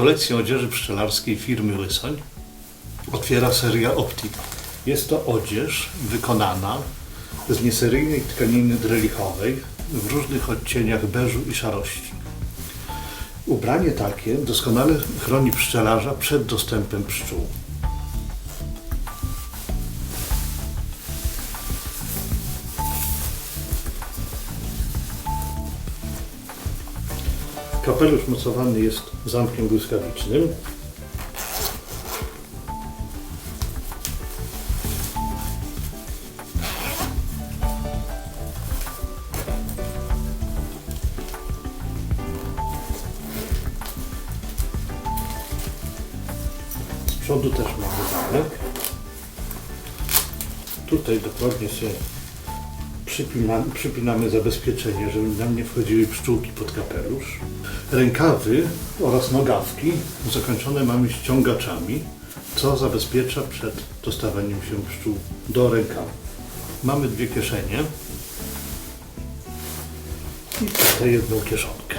Kolekcję odzieży pszczelarskiej firmy Łysoń otwiera seria Optima. Jest to odzież wykonana z nieseryjnej tkaniny drelichowej w różnych odcieniach beżu i szarości. Ubranie takie doskonale chroni pszczelarza przed dostępem pszczół. Kapelusz mocowany jest zamkiem błyskawicznym. Z przodu też mamy zamek. Tutaj dokładnie sobie przypinamy, przypinamy zabezpieczenie, żeby nam nie wchodziły pszczółki pod kapelusz. Rękawy oraz nogawki zakończone mamy ściągaczami, co zabezpiecza przed dostawaniem się pszczół do rękawów. Mamy dwie kieszenie i tutaj jedną kieszonkę.